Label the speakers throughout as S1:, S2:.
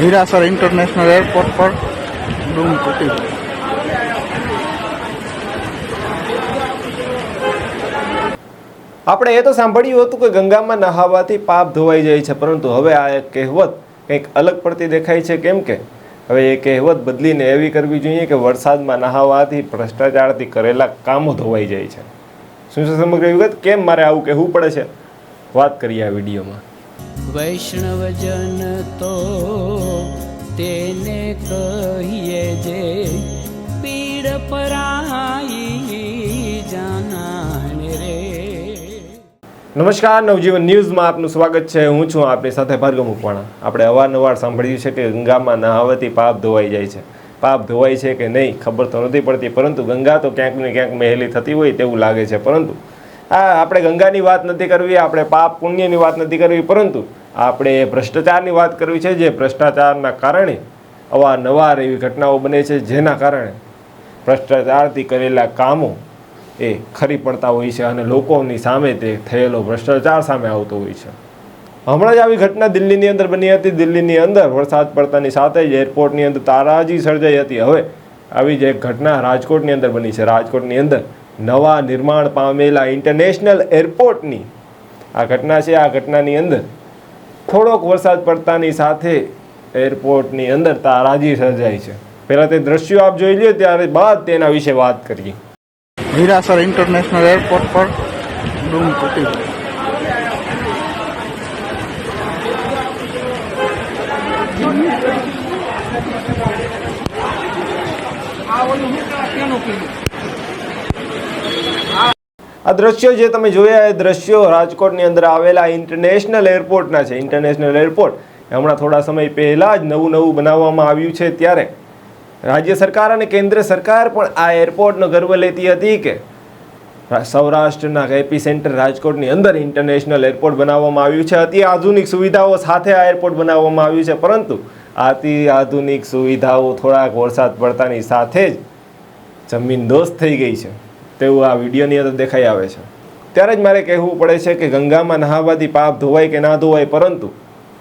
S1: Hirasar international airport પર dome તૂટી
S2: આપણે એ તો સાંભળ્યું હતું કે ગંગામાં નહાવાથી પાપ ધોવાઈ જાય છે, પરંતુ હવે આ એક કહેવત કંઈક અલગ પડતી દેખાય છે, કેમ કે હવે એ કહેવત બદલીને એવી કરવી જોઈએ કે વરસાદમાં નહાવાથી ભ્રષ્ટાચારથી કરેલા કામો ધોવાઈ જાય છે. શું છે સમગ્ર વિગત કેમ મારે આવું કહેવું પડે છે? વાત કરીએ આ વિડીયોમાં.
S3: વૈષ્ણવજન તો તેને કહીએ જે પીડ પરાઈ જાનાને રે.
S2: નમસ્કાર, નવજીવન ન્યૂઝમાં આપનું સ્વાગત છે. હું છું આપની સાથે ભાર્ગવ મુકવાણા. આપણે અવારનવાર સાંભળ્યું છે કે ગંગામાં નહાવતી પાપ ધોવાઈ જાય છે. પાપ ધોવાય છે કે નહીં ખબર તો નથી પડતી, પરંતુ ગંગા તો ક્યાંક ને ક્યાંક મહેલી થતી હોય તેવું લાગે છે. પરંતુ આ આપણે ગંગાની વાત નથી કરવી, આપણે પાપ પુણ્યની વાત નથી કરવી, પરંતુ આપણે ભ્રષ્ટાચારની વાત કરવી છે, જે ભ્રષ્ટાચારના કારણે અવારનવાર એવી ઘટનાઓ બને છે, જેના કારણે ભ્રષ્ટાચારથી કરેલા કામો એ ખરી પડતા હોય છે અને લોકોની સામે તે થયેલો ભ્રષ્ટાચાર સામે આવતો હોય છે. હમણાં જ આવી ઘટના દિલ્હીની અંદર બની હતી. દિલ્હીની અંદર વરસાદ પડતાની સાથે જ એરપોર્ટની અંદર તારાજી સર્જાઈ હતી. હવે આવી જ એક ઘટના રાજકોટની અંદર બની છે. રાજકોટની અંદર નવા નિર્માણ પામેલા ઇન્ટરનેશનલ એરપોર્ટની આ ઘટના છે, આ ઘટનાની અંદર થોડોક વરસાદ પડતાની સાથે એરપોર્ટની અંદર તારાજી સર્જાઈ છે. પહેલાં તે દ્રશ્યો આપ જોઈ લ્યો, ત્યારે બાદ તેના વિશે વાત કરીએ.
S1: હીરાસર ઇન્ટરનેશનલ એરપોર્ટ પર ડૂમ તૂટી
S2: દ્રશ્યો જે તમે જોયા એ દ્રશ્યો રાજકોટની અંદર આવેલા ઇન્ટરનેશનલ એરપોર્ટના છે. ઇન્ટરનેશનલ એરપોર્ટ હમણાં થોડા સમય પહેલાં જ નવું નવું બનાવવામાં આવ્યું છે ત્યારે. રાજ્ય સરકાર અને કેન્દ્ર સરકાર પણ આ એરપોર્ટનો ગર્વ લેતી હતી કે સૌરાષ્ટ્રના એપી સેન્ટર રાજકોટની અંદર ઇન્ટરનેશનલ એરપોર્ટ બનાવવામાં આવ્યું છે. અતિ આધુનિક સુવિધાઓ સાથે આ એરપોર્ટ બનાવવામાં આવ્યું છે. પરંતુ અતિ આધુનિક સુવિધાઓ થોડાક વરસાદ પડતાની સાથે જ જમીન દોસ્ત થઈ ગઈ છે. તેવું આ વિડીયોની અંદર દેખાઈ આવે છે. ત્યારે જ મારે કહેવું પડે છે કે ગંગામાં નહાવાથી પાપ ધોવાય કે ના ધોવાય, પરંતુ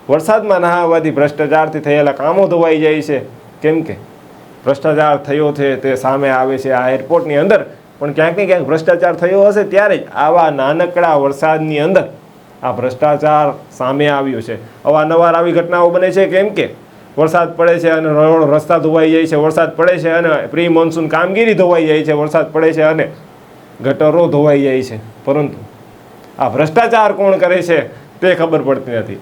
S2: વરસાદમાં નહાવાથી ભ્રષ્ટાચારથી થયેલા કામો ધોવાઈ જાય છે. કેમ કે ભ્રષ્ટાચાર થયો છે તે સામે આવે છે આ એરપોર્ટની અંદર. પણ ક્યાંક ને ક્યાંક ભ્રષ્ટાચાર થયો હશે ત્યારે જ આવા નાનકડા વરસાદની અંદર આ ભ્રષ્ટાચાર સામે આવ્યો છે. અવારનવાર આવી ઘટનાઓ બને છે કેમ કે વરસાદ પડે છે અને રોડ રસ્તા ધોવાઈ જાય છે, વરસાદ પડે છે અને પ્રી મોન્સૂન કામગીરી ધોવાઈ જાય છે, વરસાદ પડે છે અને ગટરો ધોવાઈ જાય છે. પરંતુ આ ભ્રષ્ટાચાર કોણ કરે છે તે ખબર પડતી નથી.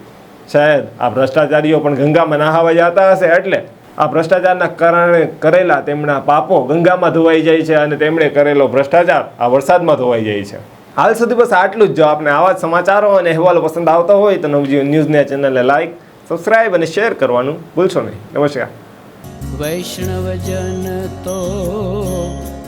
S2: શાયદ આ ભ્રષ્ટાચારીઓ પણ ગંગામાં નહાવા જતા હશે એટલે આ ભ્રષ્ટાચારના કારણે કરેલા તેમના પાપો ગંગામાં ધોવાઈ જાય છે અને તેમણે કરેલો ભ્રષ્ટાચાર આ વરસાદમાં ધોવાઈ જાય છે. હાલ સુધી બસ આટલું જ. જો આપને આવા જ સમાચારો અને અહેવાલો પસંદ આવતા હોય તો નવજીવન ન્યૂઝને ચેનલને લાઈક, સબસ્ક્રાઇબ અને શેર કરવાનું ભૂલશો નહીં. નમસ્કાર.
S3: વૈષ્ણવજન તો